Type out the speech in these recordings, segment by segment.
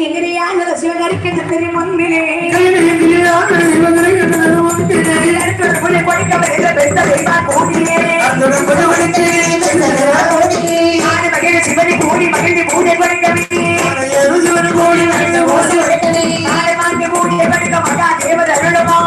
எகிரியான சிவகரிக்கின்ற பெருமன்னிலே சிவனை கூடி மகிழ்ந்து கூடி வருகவே கோடி மகிழ்ந்து கோடி வருகவே மகா தேவதருளமா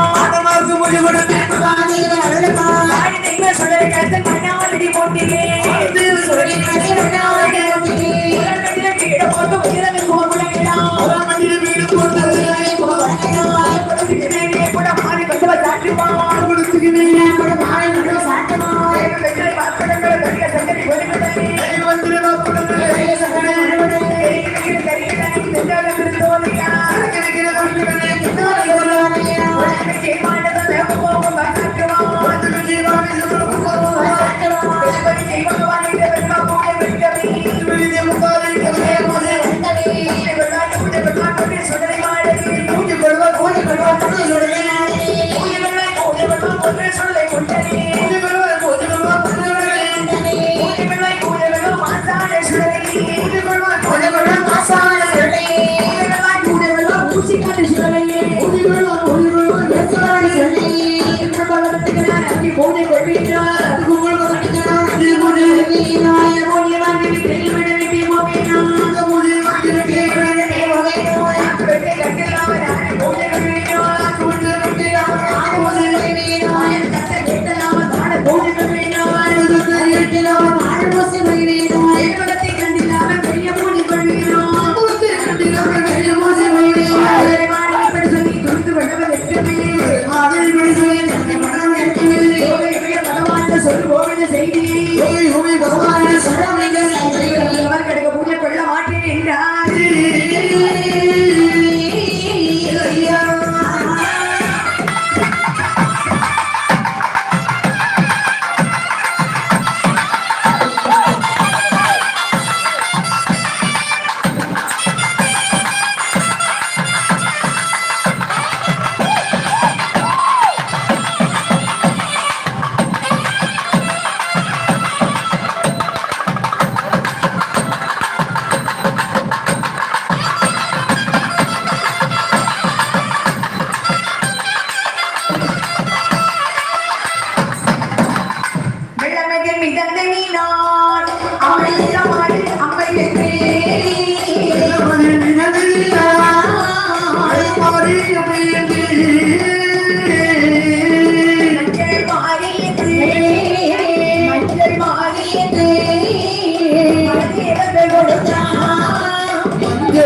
Thank you.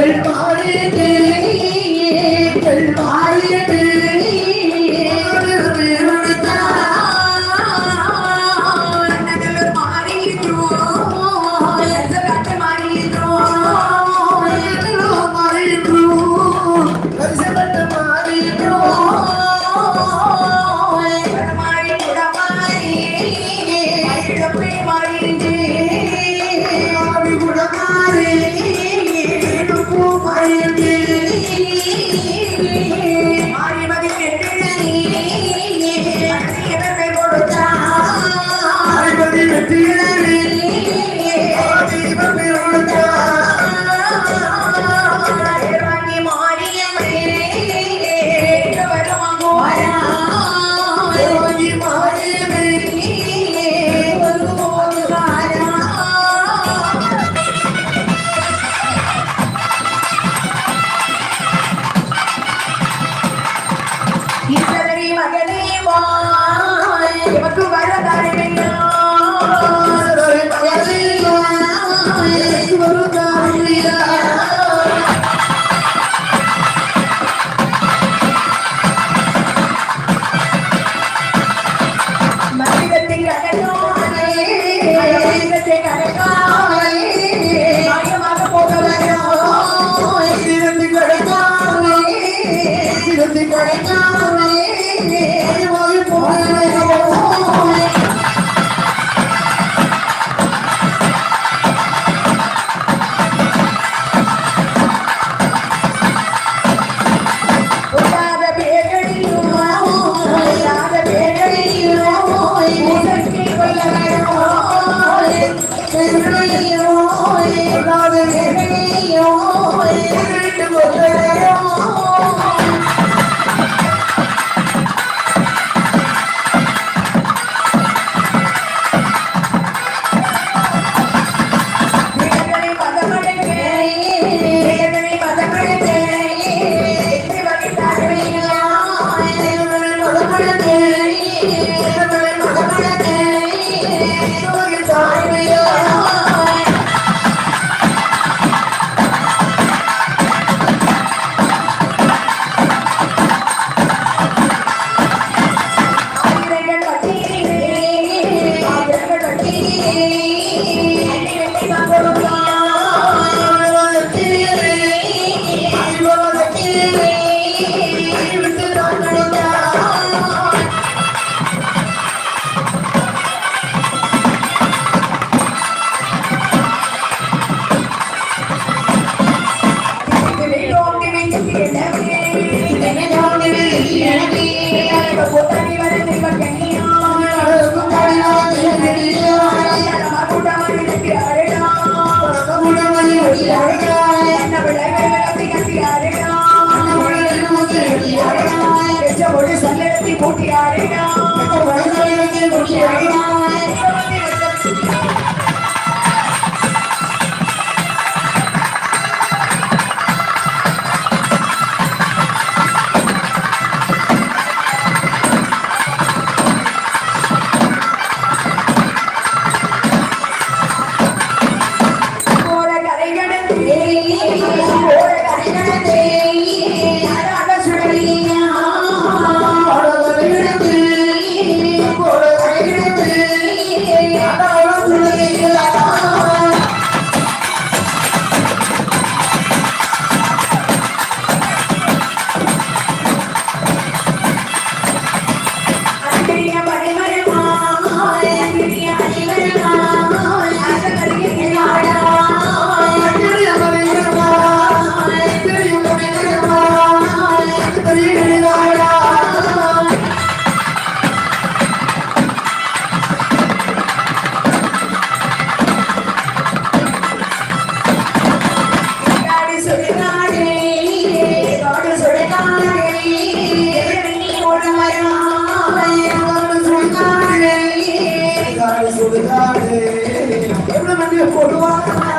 哎呀！Hare Hare சொல்லி கந்தனே